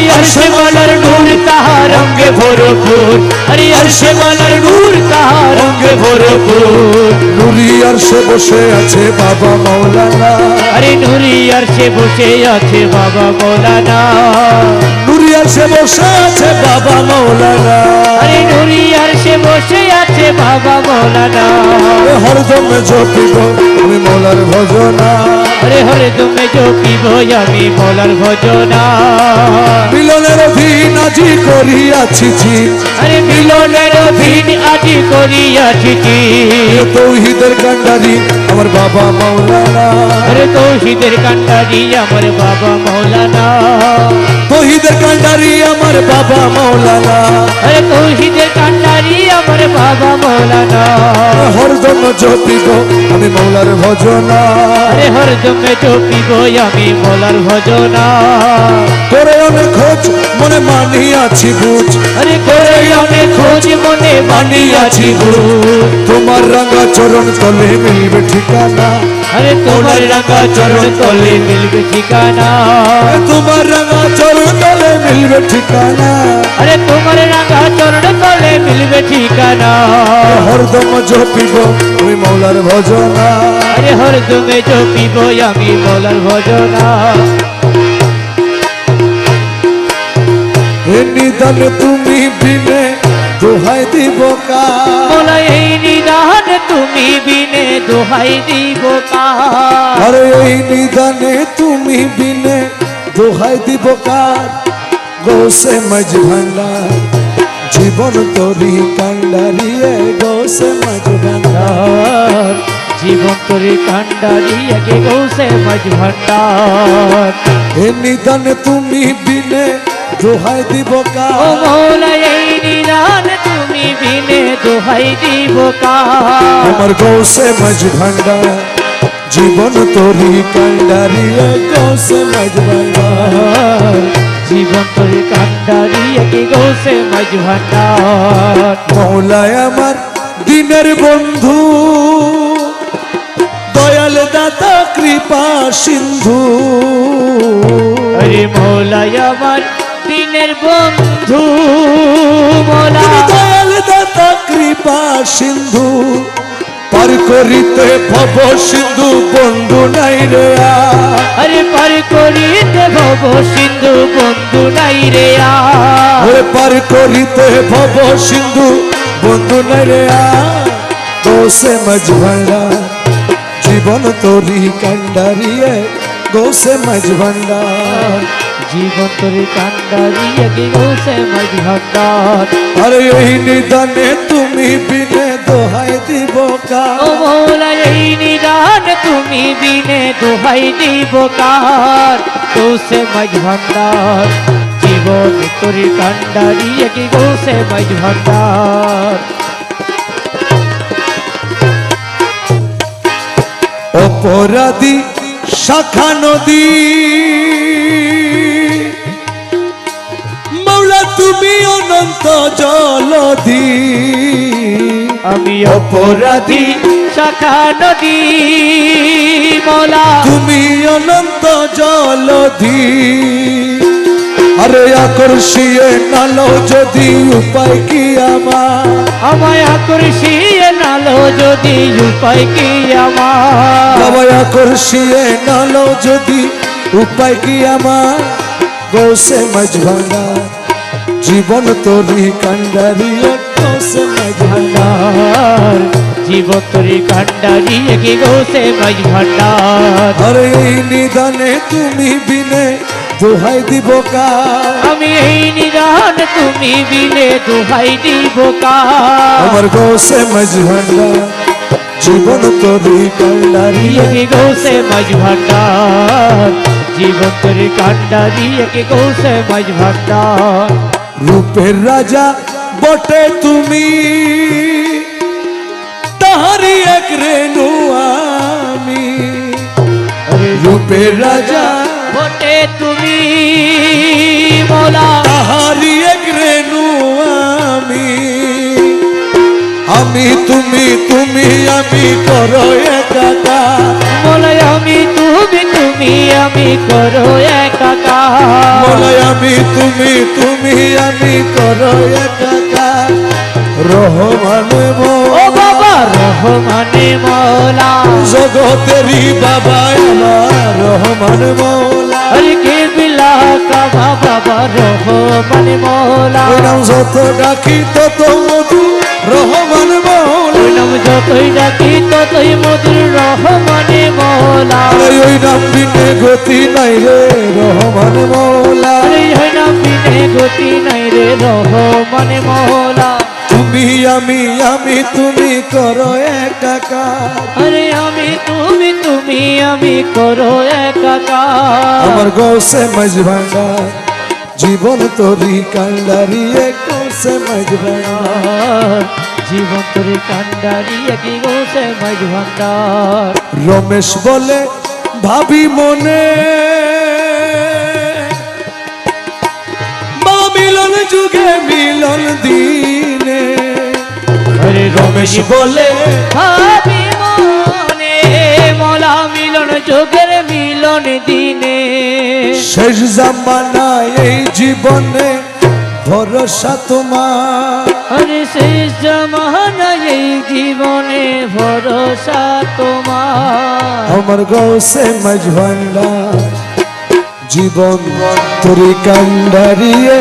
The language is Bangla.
আরে আরশে মালার নূর তাহার রঙ্গে ভরপুর আরে আরশে মালার নূর ভরপুর নুরি সে বসে আছে বাবা মৌলানা। আরে নুরি আরশে বসে আছে বাবা মৌলানা নুরি আর সে বসে আছে বাবা মৌলানা। আরে নুরি আরশে বসে আছে বাবা মৌলানা হরদম জপিব আমি মৌলার ভজনা। আরে হরে তুমি জপিব আমি মৌলার ভজনা। মিলনের অধীন আজি করিয়াছি আরে মিলনের অধীন আজি করিয়াছি তৌহিদের কান্ডারি আমার বাবা মৌলানা। আরে তৌহিদের কান্ডারি আমার বাবা মৌলানা। তৌহিদের কান্ডারি আমার বাবা মৌলানা। আরে তৌহিদের কান্ডারি বাবা মৌলানা। হরদম জপিব আমি মৌলার ভজনা। আরে হরদমে জপিব আমি মৌলার ভজনা। অনেক খোঁজ মনে মানিয়াছি বুঝ। আরে করে অনেক খোঁজ মনে মানিয়াছি গো তোমার রাঙা চরণ তলে মিলবে ঠিকানা। আরে তোমার রাঙা চরণ তলে মিলবে ঠিকানা। তোমার তলে মিলবে ঠিকানা। আরে তোমার রাঙা চরণ তলে মিলবে ঠিকানা। হরদম জপিব আমি মৌলার ভজনা। আরে হরদমে জপিব আমি মৌলার ভজনা। নিদান তুমি বিনে দোহাই দিব কা এই নিদান তুমি বিনে দোহাই দিব কার? আরে এই নিদানে তুমি বিনে দোহাই দিব কার? গৌসে মজ ভান্ডার জীবন তোরি কান্ডারিয়ে গৌসে মজ ভান্ডার। জীবন তোরে কান্ডারি আগে গৌসে মাঝ ভান্ডার। এ নিদানে তুমি বিনে দোহাই দিব মৌলা এই নিদান তুমি বিনে দোহাই দিব কার? আমার গৌসে মজ ভান্ডার জীবন তোরি কান্ডারিয়ে গৌসে মজ ভান্ডার। জীবন তোরে কান্ডারি আগে গৌসে মাঝ ভান্ডার মৌলায় আমার দিনের বন্ধু দয়াল দাতা কৃপা সিন্ধু। আরে মৌলাই আমার দিনের বন্ধু মোলা। দয়াল দাতা কৃপা সিন্ধু পার করিতে ভব সিন্ধু বন্ধু। নাই রে আর। পার করিতে ভব সিন্ধু বন্ধু নাই রে আরে। পার করিতে ভব সিন্ধু বন্ধু নাই রে গোসে মজভান্ডা জীবন তোরি কান্ডারিয়ে গোসে মজভান্ডার জীবন তোরে কান্ডারি আগে গৌসে মাঝ ভান্ডার আরে এই নিদানে তুমি বিনে দোহাই দিব কা ও মৌলা এই নিদান তুমি বিনে দোহাই দিব কার? গৌসে মাঝ ভান্ডার জীবন তোরে কান্ডারি আগে গৌসে মাঝ ভান্ডার অপরাধী শাখা নদী। জলধি আমি অপরাধী শাখা নদী মৌলা। তুমি অনন্ত জলধি আরে আকর্ষিয়ে নালো যদি উপায় কি আমার? আমায় আকর্ষিয়ে নালো যদি উপায় কি আমার? বাবা আকর্ষিয়ে নালো যদি উপায় কি আমার? গৌসে মজভান্ডা জীবন তোরি মজভান্ডা ভান্ডার। জীবন তোরে কান্ডারি একে গৌসে মাঝ ভান্ডার? আরে এই নিদানে তুমি বিনে দোহাই দিব কা আমি এই নিদান তুমি বিনে দোহাই দিব কার? আমার গৌসে মজভান্ডা জীবন তোরি কান্ডারিয়ে একে গৌসে মাঝ ভান্ডার? জীবন তোরে কান্ডারি একে গৌসে মাঝ ভান্ডার রূপের রাজা বটে তুমি। তাহারি এক রেণু আমি। রূপের রাজা বটে তুমি মোলা তাহারি এক রেণু আমি। আমি তুমি তুমি আমি করো একাকা মোলা আমি তুমি তুমি আমি করো একাকার আমি করো একাকার। রহমান ও বাবা রহমানে মৌলা। জগতেরই বাবা আমার রহমান মোলা। কে বিলা কাবা বাবা রহমানে মৌলা। নাম যত ডাকি তত মধু রহমান যতই ডাকি ততই মধুর রহমানে মৌলা ওই নাম বিনে গতি নাই রে রহমান মোলা আরে হয় না বিনে গতি নাই রে রহমানে মৌলা তুমি আমি আমি তুমি করো একাকার আরে আমি তুমি তুমি আমি করো একাকার আমার গৌসে মাঝ জীবন তোরি কান্ডারিয়ে গৌসে মাঝ ভাঙা জীবন তোরে কান্ডারি একই গোসে মাঝ ভান্ডার। রমেশ বলে ভাবি মনে মা মিলন যুগে মিলন দিনে। আরে রমেশ বলে ভাবি মনে মলা মিলন যোগের মিলন দিনে। শেষ জামানা এই জীবনে ভরসা তোমার। আরে শেষ জমানা এই জীবনে ভরসা তোমার। আমার গৌসে সে মজভান্ডা জীবন তোরি কান্ডারিয়ে